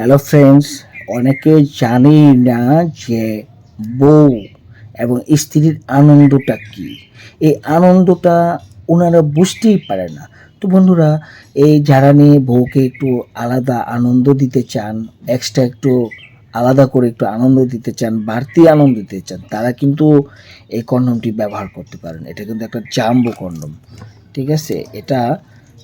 Hello friends অনেকে জানেই না যে বউ এবং স্ত্রীর আনন্দটা কি? এই আনন্দটা ওনারা বুঝতেই পারে না। তো বন্ধুরা, এই যারা নিয়ে বউকে একটু আলাদা আনন্দ দিতে চান এক্সট্রা একটু আলাদা করে একটু আনন্দ দিতে চান, বাড়তি আনন্দ দিতে চান, তারা কিন্তু এই কন্ডমটি ব্যবহার করতে পারেন। এটা কিন্তু একটা জাম্বো কন্ডম ঠিক আছে? এটা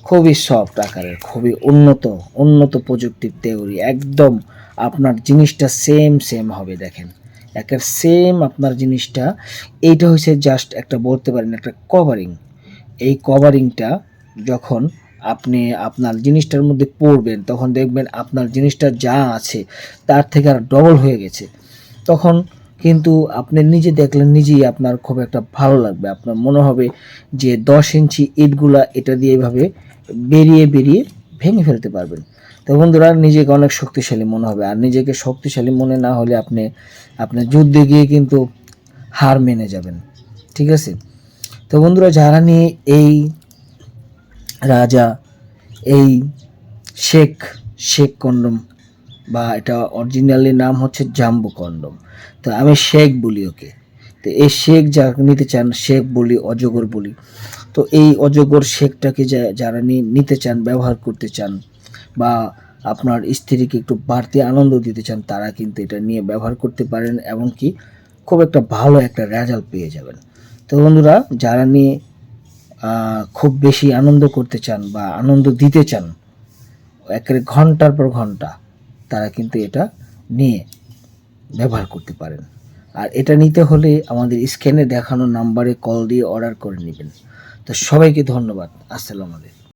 খুবই সফট আকারের, খুবই উন্নত উন্নত প্রযুক্তির তেউরি, একদম আপনার জিনিসটা সেম সেম হবে দেখেন। একের সেম আপনার জিনিসটা, এইটা হচ্ছে জাস্ট একটা বলতে পারেন একটা কভারিং এই কভারিংটা যখন আপনি আপনার জিনিসটার মধ্যে পড়বেন, তখন দেখবেন আপনার জিনিসটা যা আছে তার থেকে আর ডবল হয়ে গেছে। তখন কিন্তু আপনি নিজে দেখলেন, নিজেই আপনার খুব একটা ভালো লাগবে। আপনার মনে হবে যে দশ ইঞ্চি ইটগুলা এটা দিয়ে এভাবে বেরিয়ে বেরিয়ে ভেঙে ফেলতে পারবেন। তো বন্ধুরা, নিজেকে অনেক শক্তিশালী মনে হবে। আর নিজেকে শক্তিশালী মনে না হলে আপনি আপনি যুদ্ধে গিয়ে কিন্তু হার মেনে যাবেন। ঠিক আছে? তো বন্ধুরা, যারা নিয়ে এই রাজা, এই শেখ শেখ কন্ডম বা এটা অরিজিনালি নাম হচ্ছে জাম্বু কন্ডম তো আমি শেখ বলি ওকে। তো এই শেখ যা নিতে চান, শেখ বলি, অজগর বলি, তো এই অজগর শেখটাকে যারা নিতে চান, ব্যবহার করতে চান বা আপনার স্ত্রীকে একটু বাড়তি আনন্দ দিতে চান, তারা কিন্তু এটা নিয়ে ব্যবহার করতে পারেন এমনকি খুব একটা ভালো একটা রেজাল্ট পেয়ে যাবেন। তো বন্ধুরা, যারা নিয়ে খুব বেশি আনন্দ করতে চান বা আনন্দ দিতে চান একেবারে ঘণ্টার পর ঘণ্টা তারা কিন্তু এটা নিয়ে ব্যবহার করতে পারেন। আর এটা নিতে হলে আমাদের স্ক্যানে দেখানো নাম্বারে কল দিয়ে অর্ডার করে নেবেন। তো সবাইকে ধন্যবাদ। আসসালামু আলাইকুম।